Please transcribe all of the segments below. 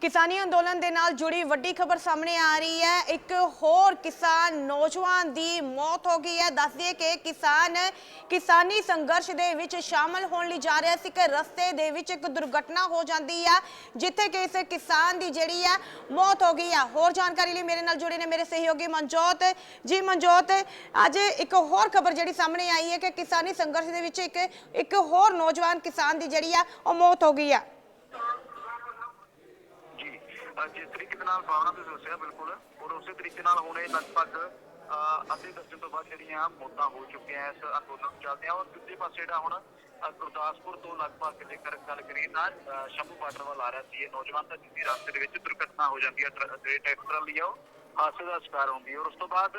ਕਿਸਾਨੀ ਅੰਦੋਲਨ ਦੇ ਨਾਲ ਜੁੜੀ ਵੱਡੀ ਖਬਰ ਸਾਹਮਣੇ ਆ ਰਹੀ ਹੈ। ਇੱਕ ਹੋਰ ਕਿਸਾਨ ਨੌਜਵਾਨ ਦੀ ਮੌਤ ਹੋ ਗਈ ਹੈ। ਦੱਸ ਦਈਏ ਕਿ ਕਿਸਾਨ ਕਿਸਾਨੀ ਸੰਘਰਸ਼ ਦੇ ਵਿੱਚ ਸ਼ਾਮਲ ਹੋਣ ਲਈ ਜਾ ਰਿਹਾ ਸੀ ਕਿ ਰਸਤੇ ਦੇ ਵਿੱਚ ਇੱਕ ਦੁਰਘਟਨਾ ਹੋ ਜਾਂਦੀ ਹੈ ਜਿੱਥੇ ਕਿ ਇਸ ਕਿਸਾਨ ਦੀ ਜਿਹੜੀ ਹੈ ਮੌਤ ਹੋ ਗਈ ਹੈ ਹੋਰ ਜਾਣਕਾਰੀ ਲਈ ਮੇਰੇ ਨਾਲ ਜੁੜੇ ਨੇ ਮੇਰੇ ਸਹਿਯੋਗੀ ਮਨਜੋਤ। ਜੀ ਮਨਜੋਤ, ਅੱਜ ਇੱਕ ਹੋਰ ਖਬਰ ਜਿਹੜੀ ਸਾਹਮਣੇ ਆਈ ਹੈ ਕਿ ਕਿਸਾਨੀ ਸੰਘਰਸ਼ ਦੇ ਵਿੱਚ ਇੱਕ ਇੱਕ ਹੋਰ ਨੌਜਵਾਨ ਕਿਸਾਨ ਦੀ ਜਿਹੜੀ ਆ ਉਹ ਮੌਤ ਹੋ ਗਈ ਹੈ ਜਿਸ ਤਰੀਕੇ ਦੇ ਨਾਲ ਭਾਵਨਾ ਤੁਸੀਂ ਦੱਸਿਆ, ਬਿਲਕੁਲ। ਔਰ ਉਸੇ ਤਰੀਕੇ ਨਾਲ ਹੁਣੇ ਲਗਭਗ ਅੱਧੇ ਦਰਜਨ ਤੋਂ ਵੱਧ ਜਿਹੜੀਆਂ ਮੌਤਾਂ ਹੋ ਚੁੱਕੀਆਂ ਇਸ ਅੰਦੋਲਨ ਨੂੰ ਚੱਲਦਿਆਂ, ਔਰ ਦੂਜੇ ਪਾਸੇ ਜਿਹੜਾ ਹੁਣ ਗੁਰਦਾਸਪੁਰ ਤੋਂ ਲਗਭਗ ਜੇਕਰ ਗੱਲ ਕਰੀਏ ਤਾਂ ਸ਼ੰਭੂ ਬਾਰਡਰ ਵੱਲ ਆ ਰਿਹਾ ਸੀ। ਇਹ ਨੌਜਵਾਨ ਤਾਂ ਜਿਸ ਰਸਤੇ ਦੇ ਵਿੱਚ ਦੁਰਘਟਨਾ ਹੋ ਜਾਂਦੀ ਹੈ ਜਿਹੜੇ ਟਰੈਕਟਰ ਵਾਲੀ ਆ ਉਹ ਹਾਦਸੇ ਦਾ ਸ਼ਿਕਾਰ ਹੁੰਦੀ ਹੈ ਔਰ ਉਸ ਤੋਂ ਬਾਅਦ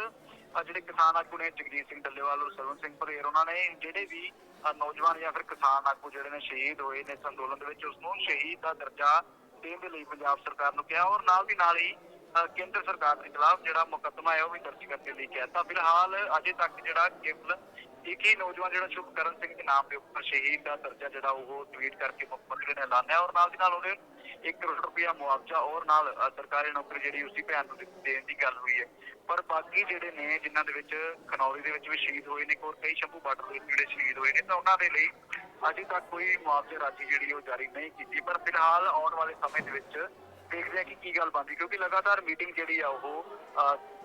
ਜਿਹੜੇ ਕਿਸਾਨ ਆਗੂ ਨੇ, ਜਗਜੀਤ ਸਿੰਘ ਡੱਲੇਵਾਲ ਔਰ ਸਰਵਨ ਸਿੰਘ ਭਰੇਰ, ਉਹਨਾਂ ਨੇ ਜਿਹੜੇ ਵੀ ਨੌਜਵਾਨ ਜਾਂ ਫਿਰ ਕਿਸਾਨ ਆਗੂ ਜਿਹੜੇ ਨੇ ਸ਼ਹੀਦ ਹੋਏ ਨੇ ਇਸ ਅੰਦੋਲਨ ਦੇ ਵਿੱਚ, ਉਸ ਨੂੰ ਸ਼ਹੀਦ ਦਾ ਦਰਜਾ ਦੇਣ ਦੇ ਲਈ ਪੰਜਾਬ ਸਰਕਾਰ ਨੂੰ ਕਿਹਾ ਔਰ ਨਾਲ ਦੀ ਨਾਲ ਹੀ ਕੇਂਦਰ ਸਰਕਾਰ ਦੇ ਖਿਲਾਫ ਜਿਹੜਾ ਮੁਕੱਦਮਾ ਹੈ ਉਹ ਵੀ ਦਰਜ ਕਰਨ ਲਈ ਕਿਹਾ। ਤਾਂ ਫਿਲਹਾਲ ਅਜੇ ਤੱਕ ਜਿਹੜਾ ਕੇਵਲ ਇੱਕ ਹੀ ਨੌਜਵਾਨ ਜਿਹੜਾ ਸ਼ੁਭਕਰਨ ਸਿੰਘ ਦੇ ਨਾਮ ਦੇ ਉੱਪਰ ਸ਼ਹੀਦ ਦਾ ਦਰਜਾ ਜਿਹੜਾ ਉਹ ਟਵੀਟ ਕਰਕੇ ਮੁੱਖ ਮੰਤਰੀ ਨੇ ਐਲਾਨਿਆ ਔਰ ਨਾਲ ਦੀ ਨਾਲ ਉਹਨੇ 1 ਕਰੋੜ ਰੁਪਇਆ ਮੁਆਵਜ਼ਾ ਔਰ ਨਾਲ ਸਰਕਾਰੀ ਨੌਕਰੀ ਜਿਹੜੀ ਉਸਦੀ ਭੈਣ ਨੂੰ ਦੇਣ ਦੀ ਗੱਲ ਹੋਈ ਹੈ। ਪਰ ਬਾਕੀ ਜਿਹੜੇ ਨੇ ਜਿਨ੍ਹਾਂ ਦੇ ਵਿੱਚ ਖਨੌਰੀ ਦੇ ਵਿੱਚ ਵੀ ਸ਼ਹੀਦ ਹੋਏ ਨੇ ਔਰ ਕਈ ਸ਼ੰਭੂ ਬਾਰਡਰ ਦੇ ਜਿਹੜੇ ਸ਼ਹੀਦ ਹੋਏ ਨੇ, ਤਾਂ ਉਹਨਾਂ ਦੇ ਲਈ ਅਜੇ ਤੱਕ ਕੋਈ ਮੁਆਵਜ਼ੇ ਰਾਸ਼ੀ ਜਿਹੜੀ ਉਹ ਜਾਰੀ ਨਹੀਂ ਕੀਤੀ ਪਰ ਫਿਲਹਾਲ ਆਉਣ ਵਾਲੇ ਸਮੇਂ ਦੇ ਵਿੱਚ ਦੇਖਦੇ ਹਾਂ ਕਿ ਕੀ ਗੱਲ ਬਣਦੀ ਕਿਉਂਕਿ ਲਗਾਤਾਰ ਮੀਟਿੰਗ ਜਿਹੜੀ ਆ ਉਹ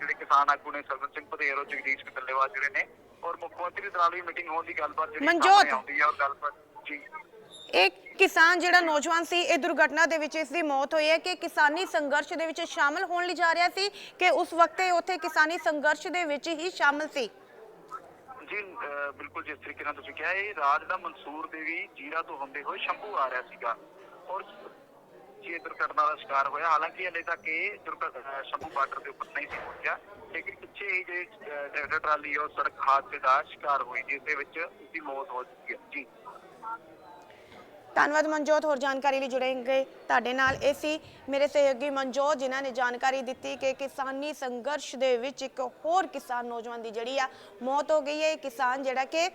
ਜਿਹੜੇ ਕਿਸਾਨ ਆਗੂ ਨੇ ਸਰਵਨ ਸਿੰਘ ਪਧੇਰ ਔਰ ਜਗਦੀਸ਼ ਸਿੰਘ ਡੱਲੇਵਾਲ ਜਿਹੜੇ ਨੇ ਔਰ ਮੁੱਖ ਮੰਤਰੀ ਦੇ ਨਾਲ ਵੀ ਮੀਟਿੰਗ ਹੋਣ ਦੀ ਗੱਲਬਾਤ ਜਿਹੜੀ। ਸਾਹਮਣੇ ਆਉਂਦੀ ਹੈ ਔਰ ਗੱਲਬਾਤ ਜੀ ਇਹ ਕਿਸਾਨ ਜਿਹੜਾ ਨੌਜਵਾਨ ਸੀ ਇਹ ਦੁਰਘਟਨਾ ਦੇ ਵਿੱਚ ਇਸ ਦੀ ਮੌਤ ਹੋਈ ਹੈ ਕਿ ਕਿਸਾਨੀ ਸੰਘਰਸ਼ ਦੇ ਵਿੱਚ ਸ਼ਾਮਲ ਹੋਣ ਲਈ ਜਾ ਰਿਹਾ ਸੀ ਕਿ ਉਸ ਵਕਤ ਇਹ ਉੱਥੇ ਕਿਸਾਨੀ ਸੰਘਰਸ਼ ਦੇ ਵਿੱਚ ਹੀ ਸ਼ਾਮਲ ਸੀ ਜੀ ਬਿਲਕੁਲ ਜਿਸ ਤਰੀਕੇ ਨਾਲ ਤੁਸੀਂ ਕਿਹਾ, ਇਹ ਰਾਜ ਦਾ ਮਨਸੂਰ ਦੇਵੀ ਜੀਰਾ ਤੋਂ ਹੁੰਦੇ ਹੋਏ ਸ਼ੰਭੂ ਆ ਰਿਹਾ ਸੀਗਾ। ਔਰ ਇਹ ਦੁਰਘਟਨਾ ਦਾ ਸ਼ਿਕਾਰ ਹੋਇਆ। ਹਾਲਾਂਕਿ ਹਲੇ ਤੱਕ ਇਹ ਦੁਰਘਟਨਾ ਸ਼ੰਭੂ ਬਾਰਡਰ ਦੇ ਉੱਪਰ ਨਹੀਂ ਸੀ ਪਹੁੰਚਿਆ। ਲੇਕਿਨ ਪਿੱਛੇ ਹੀ ਜਿਹੜੀ ਟਰੈਕਟਰ ਟਰਾਲੀ ਉਹ ਸੜਕ ਹਾਦਸੇ ਦਾ ਸ਼ਿਕਾਰ ਹੋਈ, ਜਿਸ ਦੇ ਵਿੱਚ ਉਸਦੀ ਮੌਤ ਹੋ ਚੁੱਕੀ ਹੈ। ਜੀ। ਧੰਨਵਾਦ ਮਨਜੋਤ, ਹੋਰ ਜਾਣਕਾਰੀ ਲਈ ਜੁੜेंगे ਤੁਹਾਡੇ ਨਾਲ। ਇਹ ਸੀ ਮੇਰੇ ਸਹਿਯੋਗੀ ਮਨਜੋਤ, ਜਿਨ੍ਹਾਂ ਨੇ ਜਾਣਕਾਰੀ ਦਿੱਤੀ ਕਿ ਕਿਸਾਨੀ ਸੰਘਰਸ਼ ਦੇ ਵਿੱਚ ਇੱਕ ਹੋਰ ਕਿਸਾਨ ਨੌਜਵਾਨ ਦੀ ਜਿਹੜੀ ਆ ਮੌਤ ਹੋ ਗਈ ਹੈ। ਇਹ ਕਿਸਾਨ ਜਿਹੜਾ ਕਿ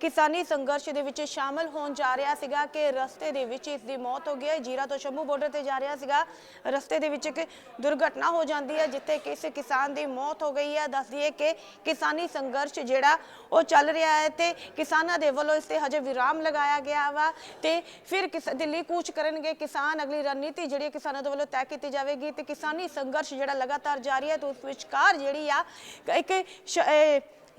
ਕਿਸਾਨੀ ਸੰਘਰਸ਼ ਦੇ ਵਿੱਚ ਸ਼ਾਮਲ ਹੋਣ ਜਾ ਰਿਹਾ ਸੀਗਾ ਕਿ ਰਸਤੇ ਦੇ ਵਿੱਚ ਇਸ ਦੀ ਮੌਤ ਹੋ ਗਈ ਹੈ। ਜੀਰਾ ਤੋਂ ਸ਼ੰਭੂ ਬਾਰਡਰ ਤੇ ਜਾ ਰਿਹਾ ਸੀਗਾ। ਰਸਤੇ ਦੇ ਵਿੱਚ ਇੱਕ ਦੁਰਘਟਨਾ ਹੋ ਜਾਂਦੀ ਹੈ, ਜਿੱਥੇ ਕਿਸੇ ਕਿਸਾਨ ਦੀ ਮੌਤ ਹੋ ਗਈ ਹੈ। ਦੱਸ ਦਈਏ ਕਿ ਕਿਸਾਨੀ ਸੰਘਰਸ਼ ਜਿਹੜਾ ਉਹ ਚੱਲ ਰਿਹਾ ਹੈ ਤੇ ਕਿਸਾਨਾਂ ਦੇ ਵੱਲੋਂ ਇਸ ਤੇ ਹਜੇ ਵਿਰਾਮ ਲਗਾਇਆ ਗਿਆ ਵਾ ਤੇ ਫਿਰ ਕਿਸ ਦਿੱਲੀ ਕੂਚ ਕਰਨਗੇ ਕਿਸਾਨ। ਅਗਲੀ ਰਣਨੀਤੀ ਜਿਹੜੀ ਕਿਸਾਨਾਂ ਦੇ ਵੱਲੋਂ ਤੈਅ ਕੀਤੀ ਜਾਵੇਗੀ ਤੇ ਕਿਸਾਨੀ ਸੰਘਰਸ਼ ਜਿਹੜਾ ਲਗਾਤਾਰ ਜਾਰੀ ਹੈ ਤੇ ਉਸ ਵਿਚਕਾਰ ਜਿਹੜੀ ਆ ਇੱਕ ਸ਼-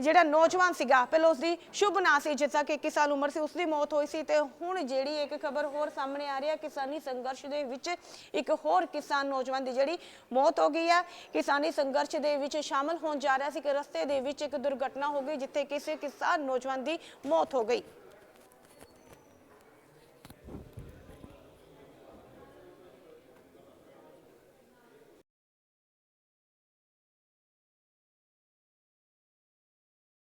ਜਿਹੜਾ ਨੌਜਵਾਨ ਸੀਗਾ, ਪਹਿਲਾਂ ਉਸਦੀ ਸ਼ੁਭ ਨਾਂ ਸੀ, ਜਿਸ ਦਾ ਕਿ 21 ਸਾਲ ਉਮਰ ਸੀ, ਉਸਦੀ ਮੌਤ ਹੋਈ ਸੀ ਤੇ ਹੁਣ ਜਿਹੜੀ ਇੱਕ ਖਬਰ ਹੋਰ ਸਾਹਮਣੇ ਆ ਰਹੀ ਹੈ, ਕਿਸਾਨੀ ਸੰਘਰਸ਼ ਦੇ ਵਿੱਚ ਇੱਕ ਹੋਰ ਕਿਸਾਨ ਨੌਜਵਾਨ ਦੀ ਜਿਹੜੀ ਮੌਤ ਹੋ ਗਈ ਹੈ, ਕਿਸਾਨੀ ਸੰਘਰਸ਼ ਦੇ ਵਿੱਚ ਸ਼ਾਮਲ ਹੋਣ ਜਾ ਰਿਹਾ ਸੀ ਕਿ ਰਸਤੇ ਦੇ ਵਿੱਚ ਇੱਕ ਦੁਰਘਟਨਾ ਹੋ ਗਈ, ਜਿੱਥੇ ਕਿਸੇ ਕਿਸਾਨ ਨੌਜਵਾਨ ਦੀ ਮੌਤ ਹੋ ਗਈ।